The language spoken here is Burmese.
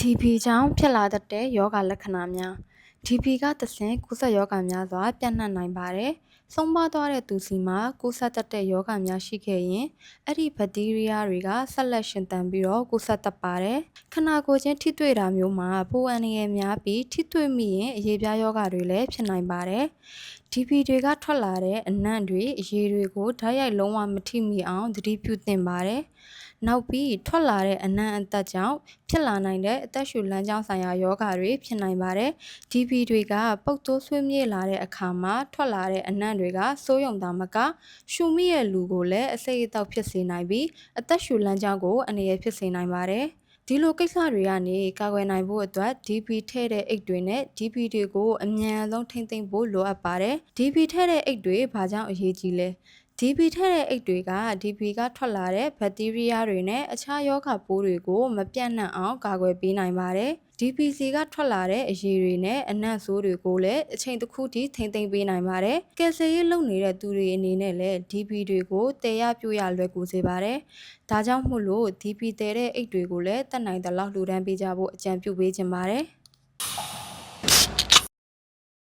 TB ကြောင့်ဖြစ်လာတတ်တဲ့ယောဂလက္ခဏာများ TB ကသဆင့်ကူးစက်ယောဂများစွာပြန့်နှံ့နိုင်ပါတယ်။ဆုံးပါသွားတဲ့သူစီမှာကူးစက်တတ်တဲ့ယောဂများရှိခဲ့ရင်အဲ့ဒီဘက်တီးရီးယားတွေကဆက်လက်ရှင်သန်ပြီးတော့ကူးစက်တတ်ပါတယ်။ခနာကိုယ်ချင်းထိတွေ့တာမျိုးမှာပိုအန်ရည်များပြီးထိတွေ့မိရင်အရေးပြားယောဂတွေလည်းဖြစ်နိုင်ပါတယ်။ DP တွေကထွက်လာတဲ့အနံ့တွေအရေးတွေကိုဓာတ်ရိုက်လုံးဝမထိမိအောင်သတိပြုသင့်ပါတယ်။နောက်ပြီးထွက်လာတဲ့အနံ့အသက်ကြောင့်ဖြစ်လာနိုင်တဲ့အသက်ရှူလမ်းကြောင်းဆိုင်ရာယောဂါတွေဖြစ်နိုင်ပါတယ်။ DP တွေကပုတ်တိုးဆွေးမြေ့လာတဲ့အခါမှာထွက်လာတဲ့အနံ့တွေကစိုးရုံတာမကရှူမိရဲ့လူကိုလည်းအစိတ်အသောက်ဖြစ်စေနိုင်ပြီးအသက်ရှူလမ်းကြောင်းကိုအနေရဖြစ်စေနိုင်ပါတယ်။ဒီလိုကိစ္စတွေကနေကာကွယ်နိုင်ဖို့အတွက် DP ထဲ့တဲ့အိတ်တွေနဲ့ DP တွေကိုအမြန်ဆုံးထိမ့်သိမ့်ဖို့လိုအပ်ပါတယ်။ DP ထဲ့တဲ့အိတ်တွေဘာကြောင့်အရေးကြီးလဲ DP ထည့်တဲ့အိတ်တွေက DP ကထွက်လာတဲ့ဘက်တီးရီးယားတွေနဲ့အခြားရောဂါပိုးတွေကို မပြန့်နှံ့အောင်ကာကွယ်ပေးနိုင်ပါတယ်။ DPC ကထွက်လာတဲ့အရည်တွေနဲ့အနံ့ဆိုးတွေကိုလည်းအချိန်တစ်ခုထိထိမ့်သိမ့်ပေးနိုင်ပါတယ်။ကယ်ဆယ်ရေးလုပ်နေတဲ့သူတွေအနေနဲ့လည်း DP တွေကိုတည်ရပြို့ရလွယ်ကူစေပါတယ်။ဒါကြောင့်မို့လို့ DP တည်တဲ့အိတ်တွေကိုလည်းတတ်နိုင်သလောက်လှူဒန်းပေးကြဖို့အကြံပြုပေးချင်ပါတယ်။